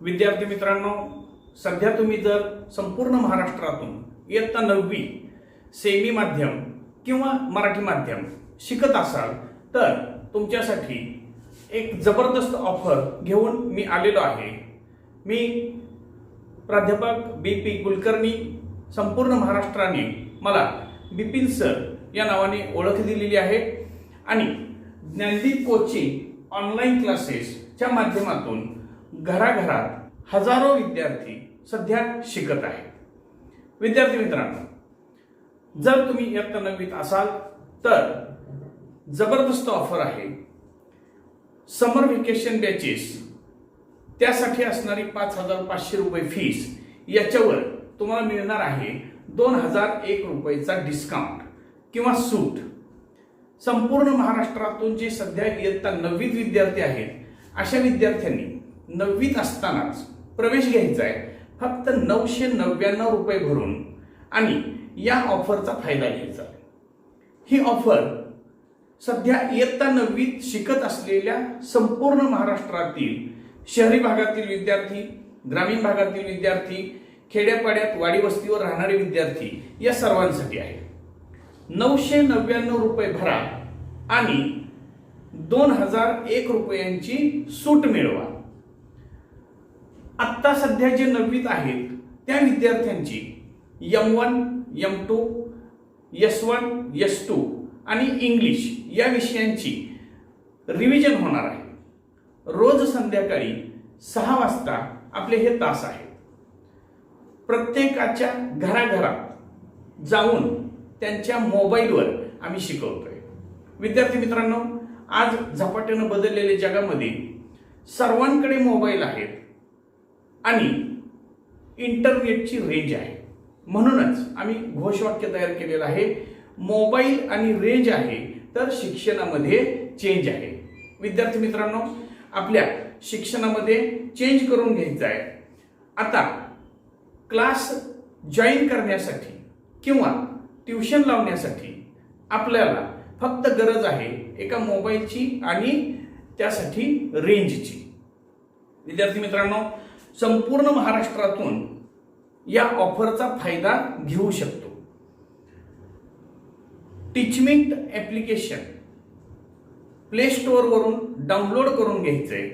विद्यार्थी मित्रांनो सध्या तुम्ही जर संपूर्ण महाराष्ट्रातून इयत्ता नववी सेमी माध्यम किंवा मराठी माध्यम शिकत असाल तर तुमच्यासाठी एक जबरदस्त ऑफर घेऊन मी आलेलो आहे. मी प्राध्यापक बी पी कुलकर्णी संपूर्ण महाराष्ट्राने मला बिपिन सर या नावाने ओळख दिलेली आहे आणि ज्ञानदीप कोचिंग ऑनलाईन क्लासेसच्या माध्यमातून घराघरात हजारो विद्यार्थी सध्या शिकत आहेत. विद्यार्थी मित्रांनो जर तुम्ही इयत्ता नववीत असाल तर जबरदस्त ऑफर आहे. समर व्हेकेशन बॅचेस त्यासाठी असणारी पाच हजार पाचशे रुपये फीस याच्यावर तुम्हाला मिळणार आहे दोन हजार एक रुपयेचा डिस्काउंट किंवा सूट. संपूर्ण महाराष्ट्रातून जे सध्या इयत्ता नववीत विद्यार्थी आहेत अशा विद्यार्थ्यांनी नववीत असतानाच प्रवेश घ्यायचा आहे. फक्त नऊशे नव्याण्णव रुपये भरून आणि या ऑफरचा फायदा घ्यायचा आहे. ही ऑफर सध्या इयत्ता नववीत शिकत असलेल्या संपूर्ण महाराष्ट्रातील शहरी भागातील विद्यार्थी ग्रामीण भागातील विद्यार्थी खेड्यापाड्यात वाडी वस्तीवर राहणारे विद्यार्थी या सर्वांसाठी आहे. नऊशे नव्याण्णव रुपये भरा आणि दोन हजार एक रुपयांची सूट मिळवा. आत्ता सध्या जे नववीत आहेत त्या विद्यार्थ्यांची M one M two S one S two आणि इंग्लिश या विषयांची रिव्हिजन होणार आहे. रोज संध्याकाळी सहा वाजता आपले हे तास आहेत. प्रत्येकाच्या घराघरात जाऊन त्यांच्या मोबाईलवर आम्ही शिकवतोय. विद्यार्थी मित्रांनो आज झपाट्यानं बदललेल्या जगामध्ये सर्वांकडे मोबाईल आहेत. आणि इंटरनेटची रेंज आहे. म्हणूनच आम्ही घोषवाक्य तयार केलेलं आहे. मोबाईल आणि रेंज आहे तर शिक्षणामध्ये चेंज आहे. विद्यार्थी मित्रांनो आपल्या शिक्षणामध्ये चेंज करून घ्यायचं आहे. आता क्लास जॉईन करण्यासाठी किंवा ट्युशन लावण्यासाठी आपल्याला फक्त गरज आहे एका मोबाईलची आणि त्यासाठी रेंजची विद्यार्थी मित्रांनो संपूर्ण महाराष्ट्रातून या ऑफरचा फायदा घेऊ शकतो. टीचमिंट ॲप्लिकेशन प्ले स्टोअरवरून डाउनलोड करून घ्यायचं आहे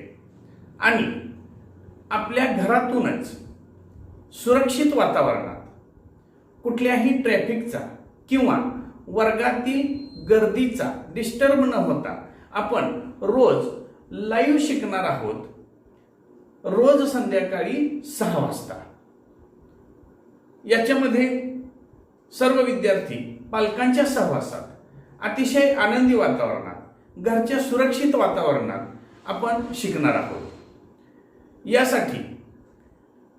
आणि आपल्या घरातूनच सुरक्षित वातावरणात कुठल्याही ट्रॅफिकचा किंवा वर्गातील गर्दीचा डिस्टर्ब न होता आपण रोज लाईव्ह शिकणार आहोत. रोज संध्याकाळी सहा वाजता. याच्यामध्ये सर्व विद्यार्थी पालकांच्या सहवासात अतिशय आनंदी वातावरणात घरच्या सुरक्षित वातावरणात आपण शिकणार आहोत. यासाठी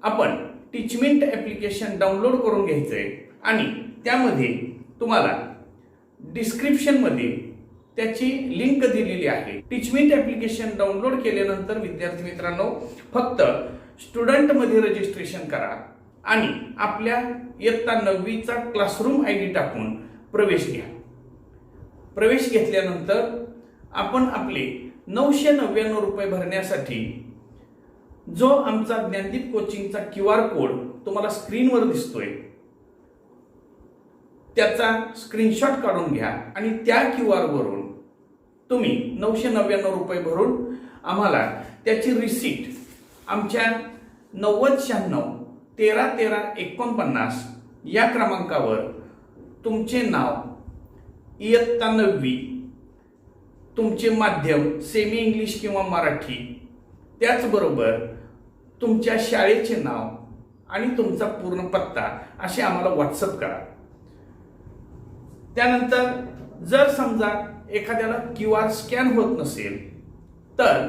आपण टीचमेंट ॲप्लिकेशन डाउनलोड करून घ्यायचं आहे आणि त्यामध्ये तुम्हाला डिस्क्रिप्शनमध्ये त्याची लिंक दिलेली आहे. टीचमेंट ऍप्लिकेशन डाउनलोड केल्यानंतर विद्यार्थी मित्रांनो फक्त स्टुडंटमध्ये रजिस्ट्रेशन करा आणि आपल्या इयत्ता नववीचा क्लासरूम आय डी टाकून प्रवेश घ्या. प्रवेश घेतल्यानंतर आपण आपले नऊशे नव्याण्णव रुपये भरण्यासाठी जो आमचा ज्ञानदीप कोचिंगचा क्यू आर कोड तुम्हाला स्क्रीनवर दिसतोय त्याचा स्क्रीनशॉट काढून घ्या आणि त्या क्यू आर वरून तुम्ही नऊशे नव्याण्णव रुपये भरून आम्हाला त्याची रिसीट आमच्या नव्वद शहाण्णव तेरा तेरा एकोणपन्नास या क्रमांकावर तुमचे नाव इयत्ता नववी तुमचे माध्यम सेमी इंग्लिश किंवा मराठी त्याचबरोबर तुमच्या शाळेचे नाव आणि तुमचा पूर्ण पत्ता असे आम्हाला व्हॉट्सअप करा. त्यानंतर जर समजा एखाद्याला क्यू आर स्कॅन होत नसेल तर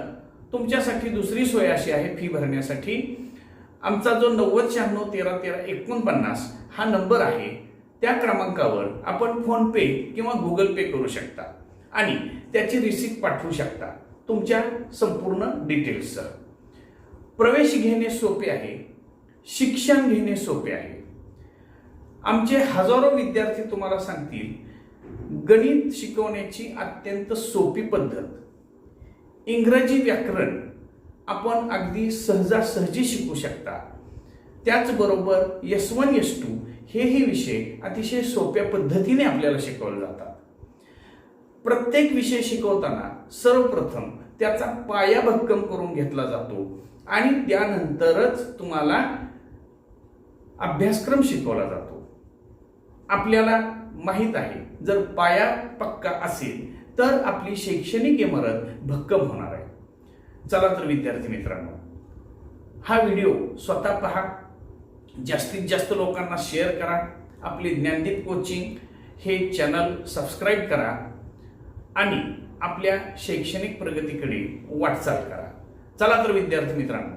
तुमच्यासाठी दुसरी सोय अशी आहे फी भरण्यासाठी. आमचा जो नव्वद शहाण्णव तेरा तेरा एकोणपन्नास हा नंबर आहे त्या क्रमांकावर आपण फोनपे किंवा गुगल पे करू शकता आणि त्याची रिसिप्ट पाठवू शकता. तुमच्या संपूर्ण डिटेल्ससह प्रवेश घेणे सोपे आहे शिक्षण घेणे सोपे आहे. आमचे हजारो विद्यार्थी तुम्हाला सांगतील गणित शिकवण्याची अत्यंत सोपी पद्धत. इंग्रजी व्याकरण आपण अगदी सहजासहजी शिकू शकता. त्याचबरोबर यस वन यस टू हेही विषय अतिशय सोप्या पद्धतीने आपल्याला शिकवले जातात. प्रत्येक विषय शिकवताना सर्वप्रथम त्याचा पाया भक्कम करून घेतला जातो आणि त्यानंतरच तुम्हाला अभ्यासक्रम शिकवला जातो. आपल्याला माहीत आहे. जर पाया पक्का असेल तर आपली शैक्षणिक इमारत भक्कम होणार आहे. चला तर विद्यार्थी मित्रांनो हा व्हिडिओ स्वतः पहा. जास्तीत जास्त लोकांना शेअर करा. आपले ज्ञानदीप कोचिंग हे चॅनल सबस्क्राईब करा. आणि आपल्या शैक्षणिक प्रगतीकडे वाटचाल करा. चला तर विद्यार्थी मित्रांनो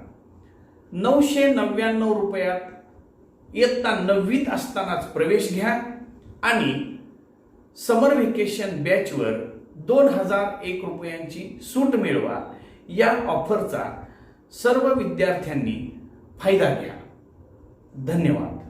नऊशे नव्याण्णव रुपयात इयत्ता नववीत असतानाच प्रवेश घ्या. आणि समर व्हेकेशन बॅचवर दोन हजार एक रुपयांची सूट मिळवा. या ऑफरचा सर्व विद्यार्थ्यांनी फायदा घ्या. धन्यवाद.